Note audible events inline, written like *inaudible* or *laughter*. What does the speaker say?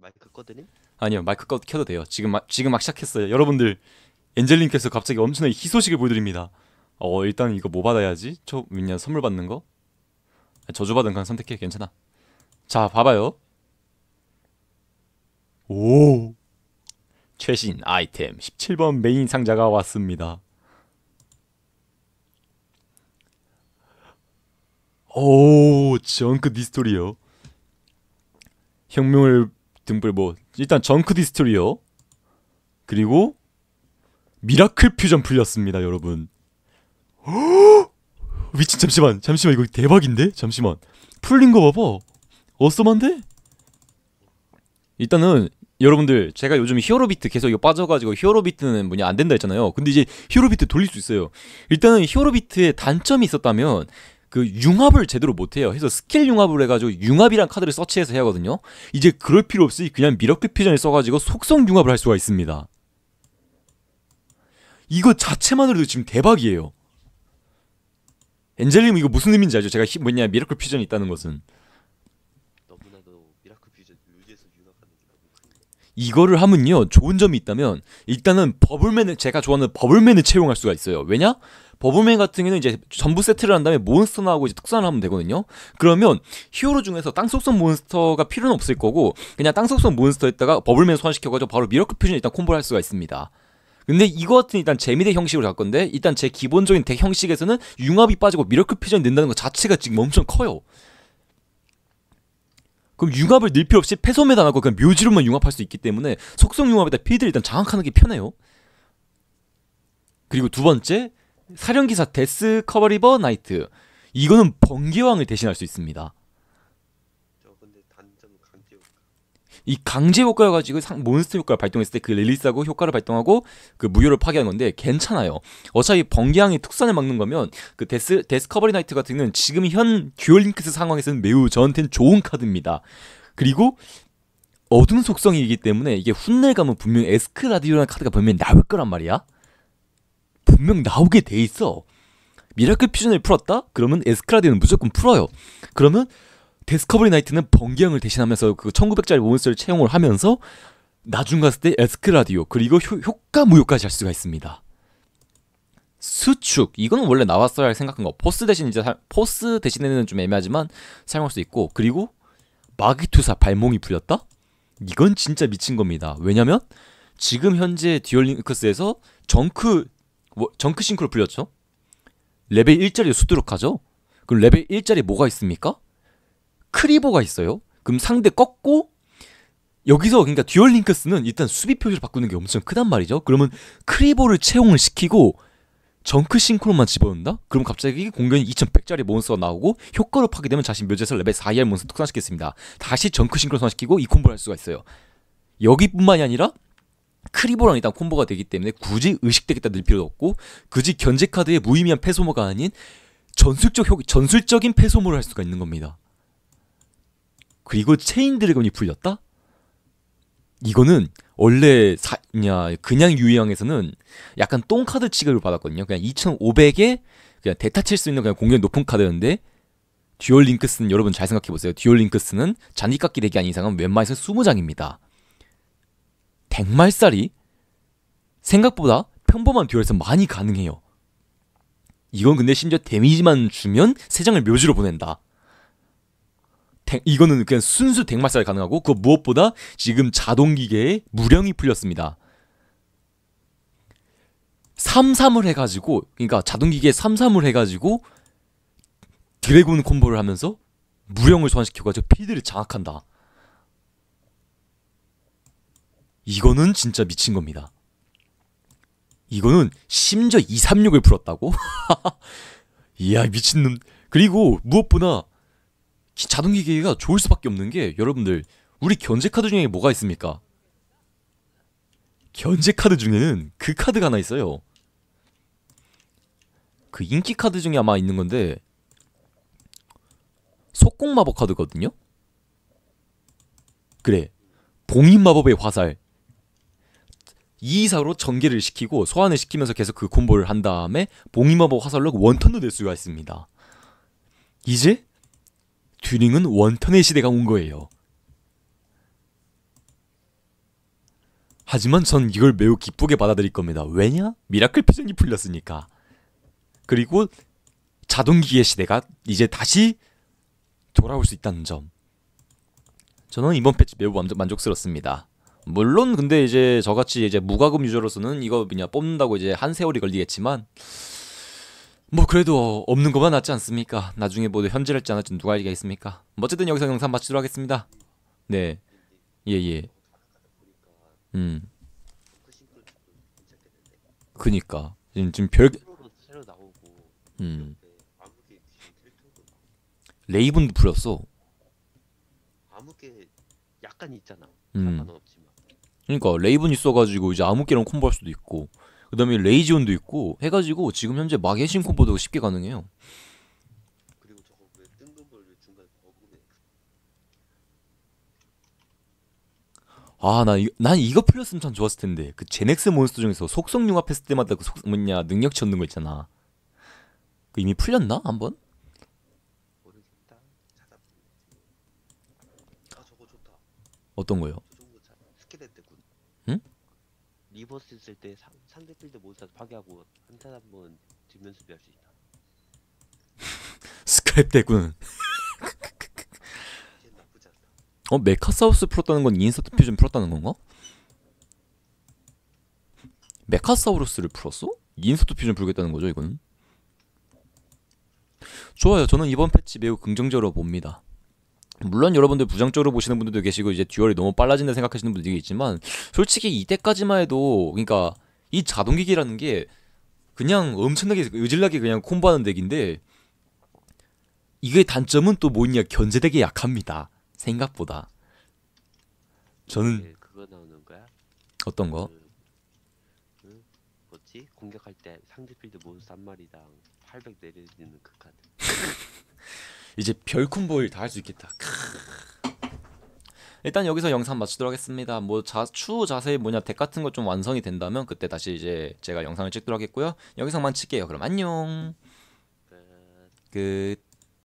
마이크 꺼드림? 아니요 마이크 꺼 켜도 돼요. 지금 막 지금 막 시작했어요. 여러분들 엔젤님께서 갑자기 엄청나게 희소식을 보여드립니다. 어 일단 이거 뭐 받아야지? 저 뭐냐 선물 받는 거? 저주 받은 건 선택해 괜찮아. 자 봐봐요. 오 최신 아이템 17번 메인 상자가 왔습니다. 오 정크 디스토리요. 혁명을 등불 뭐 일단 정크 디스토리요. 그리고 미라클 퓨전 풀렸습니다, 여러분. *gasps* 미친 잠시만 잠시만 이거 대박인데? 잠시만. 풀린 거 봐봐. 어썸한데? 일단은 여러분들 제가 요즘 히어로비트 계속 이거 빠져가지고 히어로비트는 뭐냐 안 된다 했잖아요. 근데 이제 히어로비트 돌릴 수 있어요. 일단은 히어로비트의 단점이 있었다면 그 융합을 제대로 못해요. 해서 스킬 융합을 해가지고 융합이란 카드를 서치해서 해야 하거든요. 이제 그럴 필요 없이 그냥 미러클 퓨전을 써가지고 속성 융합을 할 수가 있습니다. 이거 자체만으로도 지금 대박이에요. 엔젤님 이거 무슨 의미인지 알죠? 제가 히, 뭐냐 미라클 퓨전이 있다는 것은 너무나도 미라클 퓨전 묘지에서 융합하는 게 너무 큰 거. 이거를 하면요 좋은 점이 있다면 일단은 버블맨을 제가 좋아하는 버블맨을 채용할 수가 있어요 왜냐? 버블맨 같은 경우는 이제 전부 세트를 한 다음에 몬스터 나오고 이제 특산을 하면 되거든요 그러면 히어로 중에서 땅속성 몬스터가 필요는 없을 거고 그냥 땅속성 몬스터에다가 버블맨 소환시켜가지고 바로 미라클 퓨전 일단 콤보를 할 수가 있습니다 근데 이거 같은 일단 재미대 형식으로 갈 건데 일단 제 기본적인 덱 형식에서는 융합이 빠지고 미러클 퓨전이 는다는 것 자체가 지금 엄청 커요. 그럼 융합을 늘 필요 없이 패소매도 안 하고 그냥 묘지로만 융합할 수 있기 때문에 속성 융합에다 필드를 일단 장악하는 게 편해요. 그리고 두 번째 사령기사 데스 커버리버 나이트 이거는 번개왕을 대신할 수 있습니다. 저 근데 단점 강제 효과. 이 강제 효과여 가지고 몬스터 효과를 발동했을 때 그 릴리스하고 효과를 발동하고 그 무효를 파괴하는 건데 괜찮아요. 어차피 번개왕이 특산을 막는 거면 그 데스 데스 커버리 나이트 같은 경우는 지금 현 듀얼링크스 상황에서는 매우 저한테는 좋은 카드입니다. 그리고 어둠 속성이기 때문에 이게 훗날 가면 분명 에스크라디오라는 카드가 분명히 나올 거란 말이야. 분명 나오게 돼 있어. 미라클 퓨전을 풀었다? 그러면 에스크라디오는 무조건 풀어요. 그러면 데스커버리 나이트는 번개형을 대신하면서 그 1900짜리 몬스터를 채용을 하면서 나중 갔을 때 에스크라디오 그리고 효, 효과 무효까지 할 수가 있습니다. 수축 이거는 원래 나왔어야 할 생각한 거 포스 대신 이제 사, 포스 대신에는 좀 애매하지만 사용할 수 있고 그리고 마기투사 발몽이 풀렸다? 이건 진짜 미친 겁니다. 왜냐면 지금 현재 듀얼링크스에서 정크 뭐, 정크 싱크로 풀렸죠. 레벨 1짜리 수두룩 하죠. 그럼 레벨 1짜리 뭐가 있습니까? 크리보가 있어요. 그럼 상대 꺾고 여기서 그러니까 듀얼 링크스는 일단 수비 표시를 바꾸는 게 엄청 크단 말이죠. 그러면 크리보를 채용을 시키고 정크 싱크로만 집어넣는다? 그럼 갑자기 공격이 2100짜리 몬스터가 나오고 효과를 파괴되면 자신 묘지에서 레벨 4 이하의 몬스터 특산시켰습니다. 다시 정크 싱크로 소환시키고 이 콤보를 할 수가 있어요. 여기뿐만이 아니라 크리보랑 일단 콤보가 되기 때문에 굳이 의식되겠다 늘 필요도 없고 굳이 견제 카드의 무의미한 패소모가 아닌 전술적 효, 전술적인 패소모를 할 수가 있는 겁니다. 그리고 체인 드래곤이 풀렸다? 이거는 원래 사냐 그냥 유형에서는 약간 똥 카드 취급을 받았거든요. 그냥 2,500에 그냥 대타 칠 수 있는 그냥 공격 높은 카드였는데 듀얼 링크스는 여러분 잘 생각해 보세요. 듀얼 링크스는 잔디 깎기 대기 아닌 이상은 웬만해서 20장입니다. 덱말살이 생각보다 평범한 듀얼에서 많이 가능해요. 이건 근데 심지어 데미지만 주면 3장을 묘지로 보낸다. 덱, 이거는 그냥 순수 덱말살 가능하고 그 무엇보다 지금 자동기계에 무령이 풀렸습니다. 3-3을 해가지고 그러니까 자동기계에 3-3을 해가지고 드래곤 콤보를 하면서 무령을 소환시켜가지고 필드를 장악한다. 이거는 진짜 미친 겁니다. 이거는 심지어 236을 풀었다고? *laughs* 이야 미친놈. 그리고 무엇보다 자동기계가 좋을 수밖에 없는 게 여러분들 우리 견제 카드 중에 뭐가 있습니까? 견제 카드 중에는 그 카드가 하나 있어요. 그 인기 카드 중에 아마 있는 건데 속공 마법 카드거든요. 그래. 봉인 마법의 화살. 이 이상으로 전개를 시키고 소환을 시키면서 계속 그 콤보를 한 다음에 봉인 마법 화살로 원턴도 낼 수가 있습니다. 이제 튜닝은 원턴의 시대가 온 거예요. 하지만 전 이걸 매우 기쁘게 받아들일 겁니다. 왜냐? 미라클 퓨전이 풀렸으니까. 그리고 자동기계 시대가 이제 다시 돌아올 수 있다는 점. 저는 이번 패치 매우 만족, 만족 스럽습니다. 물론 근데 이제 저같이 이제 무과금 유저로서는 이거 그냥 뽑는다고 이제 한 세월이 걸리겠지만 뭐 그래도 없는 것만 낫지 않습니까? 나중에 모두 현질할지 안 할지 누가 알겠습니까? 뭐 어쨌든 여기서 영상 마치도록 하겠습니다. 네, 예 예. 음, 포크싱도 조금 괜찮겠는데. 그니까 지금 지금 별 음. 레이븐도. 아무개 약간 있잖아. 음. 그러니까 레이븐 있어가지고 이제 아무개랑 콤보할 수도 있고 그다음에 레이지온도 있고 해가지고 지금 현재 마개신 콤보도 쉽게 가능해요. 그리고 저거 왜 뜬금 벌 중간에 버그네. 아, 나, 이, 난 이거 풀렸으면 참 좋았을 텐데. 그 제넥스 몬스터 중에서 속성 융합했을 때마다 그 속, 뭐냐, 능력치 얻는 거 있잖아. 그 이미 풀렸나? 한번? 아. 어떤 거요? 저 정도 잘 스케레트군. 응? 리버스 쓸때 상대 필드 몬스터 파괴하고 한타 한번 뒷면 수비할 수 있다. *laughs* 스크랩 대군. *laughs* 어, 메카사우스 풀었다는 건 인서트 퓨전 풀었다는 건가? 메카사우루스를 풀었어? 인서트 퓨전 풀겠다는 거죠, 이거는? 좋아요. 저는 이번 패치 매우 긍정적으로 봅니다. 물론 여러분들 부정적으로 보시는 분들도 계시고 이제 듀얼이 너무 빨라진다 생각하시는 분들이 있지만 솔직히 이때까지만 해도 그러니까 이 자동기기라는 게 그냥 엄청나게 의질나게 그냥 콤보하는 덱인데 이게 단점은 또 뭐냐 견제되게 약합니다. 생각보다 저는 이게 그거 나오는 거야? 어떤 거? 그, 응? 뭐지? 공격할 때 상대 필드 몬스터 한 마리당 800 내려지는 그 카드. *laughs* 이제 별 콤보를 다할 수 있겠다. 크. 일단 여기서 영상 마치도록 하겠습니다. 뭐 자, 추후 자세히 뭐냐 덱 같은 거 좀 완성이 된다면 그때 다시 이제 제가 영상을 찍도록 하겠고요. 여기서만 칠게요. 그럼 안녕. 끝. 끝.